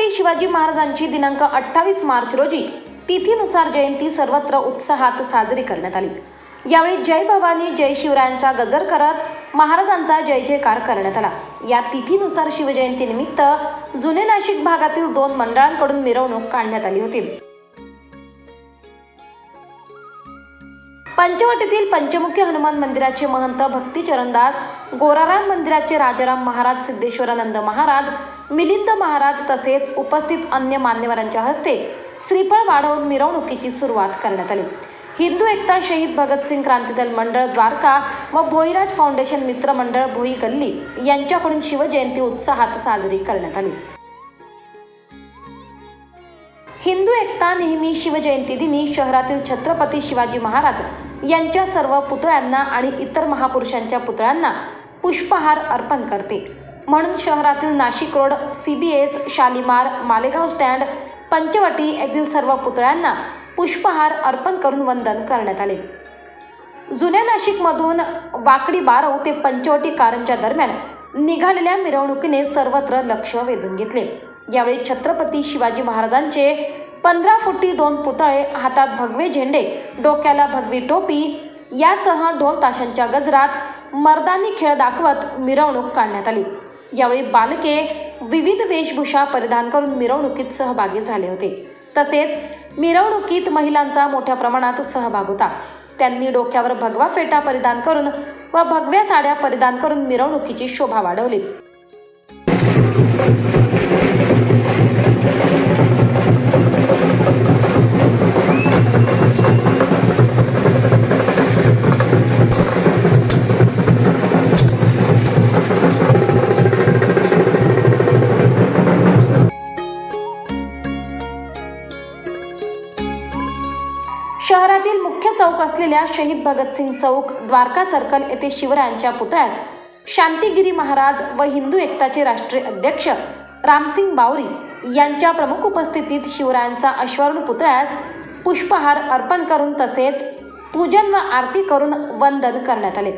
छत्रपती शिवाजी महाराजांची दिनांक अठ्ठावीस मार्च रोजी तिथीनुसार जयंती सर्वत्र उत्साहात साजरी करण्यात आली. यावेळी जय भवानी जय शिवरायांचा गजर करत महाराजांचा जय जयकार करण्यात आला. या तिथीनुसार शिवजयंतीनिमित्त जुने नाशिक भागातील दोन मंडळांकडून मिरवणूक काढण्यात आली होती. पंचवटीतील पंचमुखी हनुमान मंदिराचे महंत भक्ती चरणदास गोराराम मंदिराचे राजाराम महाराज सिद्धेश्वरानंद महाराज मिलिंद महाराज तसेच उपस्थित अन्य मान्यवरांच्या हस्ते श्रीफळ वाढवून मिरवणुकीची सुरुवात करण्यात आली. हिंदू एकता शहीद भगतसिंग क्रांतीदल मंडळ द्वारका व भोईराज फाउंडेशन मित्र मंडळ भोई गल्ली यांच्याकडून शिवजयंती उत्साहात साजरी करण्यात आली. हिंदू एकता नेहमी शिवजयंती दिनी शहरातील छत्रपती शिवाजी महाराज यांच्या सर्व पुतळ्यांना आणि इतर महापुरुषांच्या पुतळ्यांना पुष्पहार अर्पण करते. म्हणून शहरातील Nashik road C B S Shalimar Malegaon stand Panchavati येथील सर्व पुतळ्यांना पुष्पहार अर्पण करून वंदन करण्यात आले. जुन्या नाशिकमधून वाकडी बारव ते पंचवटी कारंच्या दरम्यान निघालेल्या मिरवणुकीने सर्वत्र लक्ष वेधून घेतले. यावेळी छत्रपती शिवाजी महाराजांचे पंधरा फुटी दोन पुतळे हातात भगवे झेंडे डोक्याला भगवी टोपी यासह ढोल ताशांच्या गजरात मर्दानी खेळ दाखवत मिरवणूक काढण्यात आली. यावेळी बालके विविध वेशभूषा परिधान करून मिरवणुकीत सहभागी झाले होते. तसेच मिरवणुकीत महिलांचा मोठ्या प्रमाणात सहभाग होता. त्यांनी डोक्यावर भगवा फेटा परिधान करून व भगव्या साड्या परिधान करून मिरवणुकीची शोभा वाढवली. शहरातील मुख्य चौक असलेल्या शहीद भगतसिंग चौक द्वारका सर्कल येथे शिवरायांच्या पुतळ्यास शांतिगिरी महाराज व हिंदू एकताचे राष्ट्रीय अध्यक्ष रामसिंग बावरी यांच्या प्रमुख उपस्थितीत शिवरायांचा अश्वर्ण पुतळ्यास पुष्पहार अर्पण करून तसेच पूजन व आरती करून वंदन करण्यात आले.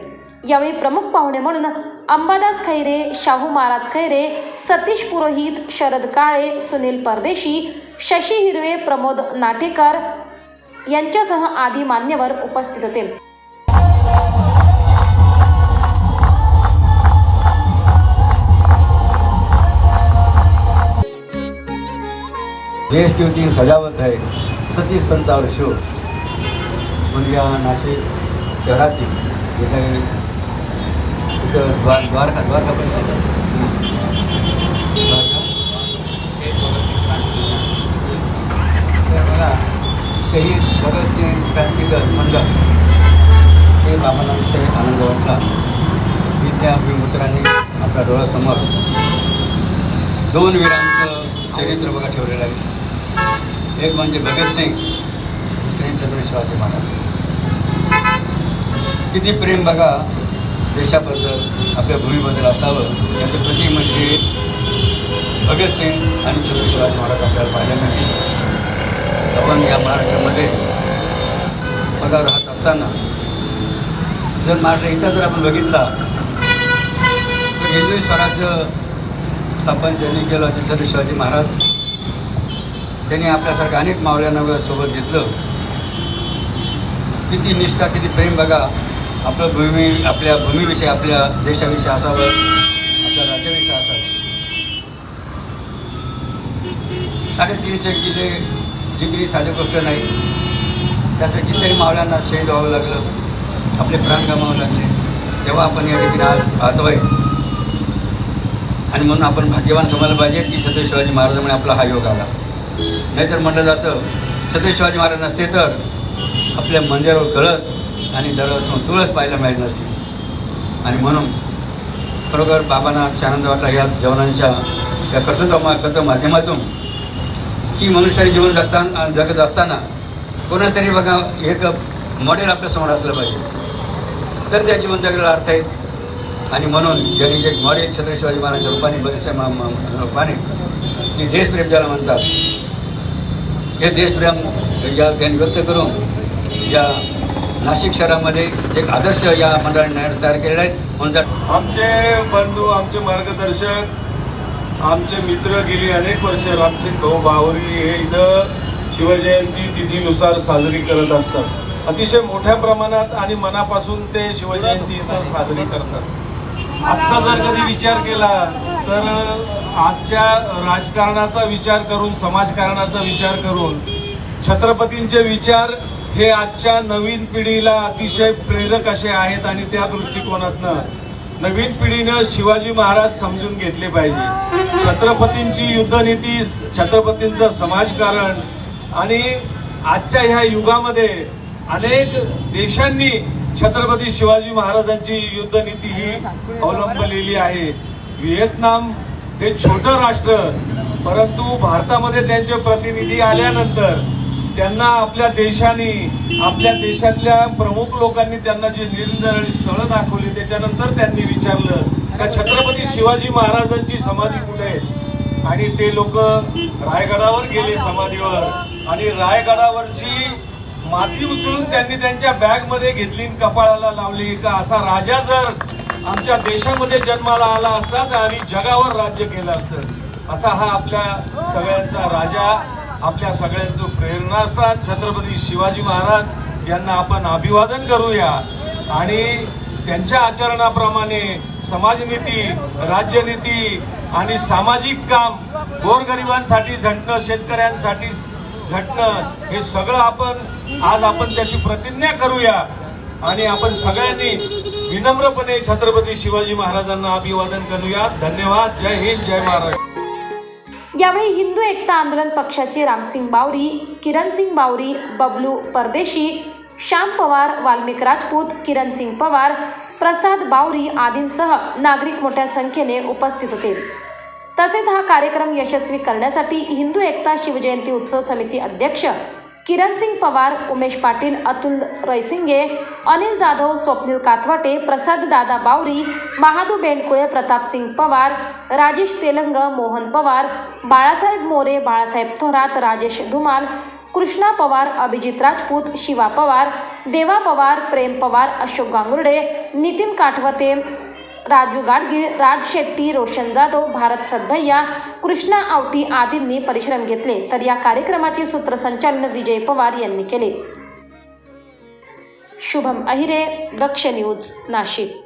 यावेळी प्रमुख पाहुणे म्हणून अंबादास खैरे शाहू महाराज खैरे सतीश पुरोहित शरद काळे सुनील परदेशी शशी हिरवे प्रमोद नाटेकर यांच्यासह आदी मान्यवर उपस्थित होते. देश की होती सजावट है सतीश संतावर शो म्हणजे या नाशिक शहरातील इथे इथं द्वार द्वारका द्वारका पण आहे. द्वारका तर बघा शहीद भगतसिंग क्रांतिकर मंडळ हे आम्हाला विषय आनंद वाटला की त्या भूमिपुत्रांनी आपल्या डोळ्यासमोर दोन वीरांचं चरित्र बघा ठेवलेलं आहे. एक म्हणजे भगतसिंग दुसरे छत्रपती शिवाजी महाराज. किती प्रेम बघा देशाबद्दल आपल्या भूमीबद्दल असावं. याचं प्रतीक म्हणजे भगतसिंग आणि छत्रपती शिवाजी महाराज आपल्याला पाहायला आपण या महाराष्ट्रामध्ये बघा राहत असताना जर महाराष्ट्र इथं जर आपण बघितला तर हिंदवी स्वराज्य स्थापन ज्यांनी केलं छत्रपती शिवाजी महाराज त्यांनी आपल्यासारखं अनेक मावळ्यांना सोबत घेतलं. किती निष्ठा किती प्रेम बघा आपलं भूमी आपल्या भूमीविषयी आपल्या देशाविषयी असावं आपल्या राज्याविषयी असावं. साडेतीनशे किल्ले जिंकली साधी गोष्ट नाही. त्यासाठी कितीतरी मावळ्यांना शहीद व्हावं लागलं. आपले प्राण गमावं लागले. तेव्हा आपण या ठिकाणी आज पाहतो आहे. आणि म्हणून आपण भाग्यवान समजायला पाहिजे की छत्रपती शिवाजी महाराजांमुळे आपला हा योग आला. नाहीतर म्हटलं जातं छत्रपती शिवाजी महाराज नसते तर आपल्या मंदिरावर कळस आणि दररोज तुळस पाहायला मिळत नसते. आणि म्हणून खरोखर बाबांना शानंद वाटला. या जवानांच्या या कर्तव्य कर्तव्य माध्यमातून की मनुष्याने जीवन जगता जगत असताना कोणातरी बघा एक मॉडेल आपल्यासमोर असलं पाहिजे. तर त्या जीवन जगण्याला अर्थ आहेत आणि म्हणून यांनी जे मॉडेल छत्रपती शिवाजी महाराजांच्या रूपाने बरेचशा मा- रूपाने की देशप्रेम ज्याला म्हणतात हे देशप्रेम या त्यांनी व्यक्त करून या नाशिक शहरामध्ये एक आदर्श या मंडळाने तयार केलेला आहे. म्हणून आमचे बंधू आमचे मार्गदर्शक आमचे मित्र गेली अनेक वर्ष रामसिंग भाऊ बावरी हे इथं शिवजयंती तिथीनुसार साजरी करत असतात. अतिशय मोठ्या प्रमाणात आणि मनापासून ते शिवजयंती इथं साजरी करतात. आजचा जर कधी विचार केला तर आजच्या राजकारणाचा विचार करून समाजकारणाचा विचार करून छत्रपतींचे विचार हे आजच्या नवीन पिढीला अतिशय प्रेरक असे आहेत आणि त्या दृष्टिकोनातनं नवीन पिढीनं शिवाजी महाराज समजून घेतले पाहिजे. छत्रपतींची युद्धनीती छत्रपतींचं समाजकारण आणि आजच्या ह्या युगामध्ये अनेक देशांनी छत्रपती शिवाजी महाराजांची युद्धनीती ही अवलंबलेली आहे. व्हिएतनाम हे छोटं राष्ट्र परंतु भारतामध्ये त्यांचे प्रतिनिधी आल्यानंतर त्यांना आपल्या देशाने आपल्या देशातल्या प्रमुख लोकांनी त्यांना जी निरनिराळी स्थळं दाखवली त्याच्यानंतर त्यांनी विचारलं का छत्रपती शिवाजी महाराजांची समाधी कुठे आहे? आणि ते लोक रायगडावर गेले समाधीवर. आणि रायगडावरची माती उचलून त्यांनी त्यांच्या बॅगमध्ये घेतली आणि कपाळाला लावली. का असा राजा जर आमच्या देशामध्ये जन्माला आला असता तर आणि जगावर राज्य केलं असतं. असा हा आपल्या सगळ्यांचा राजा आपल्या सगळ्यांचं प्रेरणास्थान छत्रपती शिवाजी महाराज यांना आपण अभिवादन करूया. आणि त्यांच्या आचरणाप्रमाणे समाजनीती राज्यनीती आणि सामाजिक काम गोरगरिबांसाठी झटणं शेतकऱ्यांसाठी झटणं हे सगळं आपण आज आपण त्याची प्रतिज्ञा करूया. आणि आपण सगळ्यांनी विनम्रपणे छत्रपती शिवाजी महाराजांना अभिवादन करूया. धन्यवाद. जय हिंद जय महाराष्ट्र. यावेळी हिंदू एकता आंदोलन पक्षाचे रामसिंग बावरी किरणसिंग बावरी बबलू परदेशी श्याम पवार वाल्मिक राजपूत किरणसिंग पवार प्रसाद बावरी आदींसह नागरिक मोठ्या संख्येने उपस्थित होते. तसेच हा कार्यक्रम यशस्वी करण्यासाठी हिंदू एकता शिवजयंती उत्सव समिती अध्यक्ष किरणसिंग पवार उमेश पाटील अतुल रयसिंगे अनिल जाधव स्वप्नील कातवाटे प्रसाद दादा बावरी महादू बेंडकुळे प्रतापसिंग पवार राजेश तेलंग मोहन पवार बाळासाहेब मोरे बाळासाहेब थोरात राजेश धुमाल कृष्णा पवार अभिजित राजपूत शिवा पवार देवा पवार प्रेम पवार अशोक गांगुर्डे नितीन काठवते राजू गाडगीळ राज शेट्टी रोशन जाधव भारत सदभैया कृष्णा आवटी आदींनी परिश्रम घेतले. तर या कार्यक्रमाचे सूत्रसंचालन विजय पवार यांनी केले. शुभम अहिरे दक्ष न्यूज नाशिक.